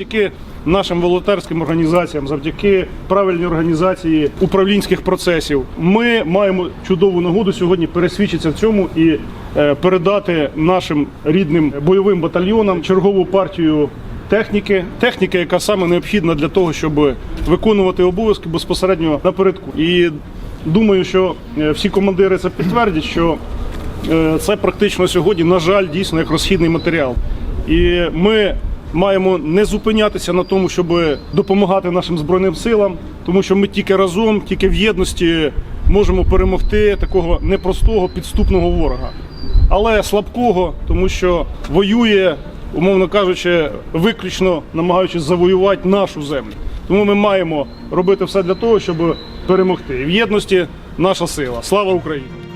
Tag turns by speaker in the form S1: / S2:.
S1: завдяки нашим волонтерським організаціям, завдяки правильній організації управлінських процесів, ми маємо чудову нагоду сьогодні пересвідчитися в цьому і е, передати нашим рідним бойовим батальйонам чергову партію техніки, техніки, яка саме необхідна для того, щоб виконувати обов'язки безпосередньо напередку. І думаю, що е, всі командири це підтвердять, що е, це практично сьогодні, на жаль, дійсно як розхідний матеріал. І ми маємо не зупинятися на тому, щоб допомагати нашим збройним силам, тому що ми тільки разом, тільки в єдності можемо перемогти такого непростого підступного ворога, але слабкого, тому що воює, умовно кажучи, виключно намагаючись завоювати нашу землю. Тому ми маємо робити все для того, щоб перемогти. В єдності наша сила. Слава Україні!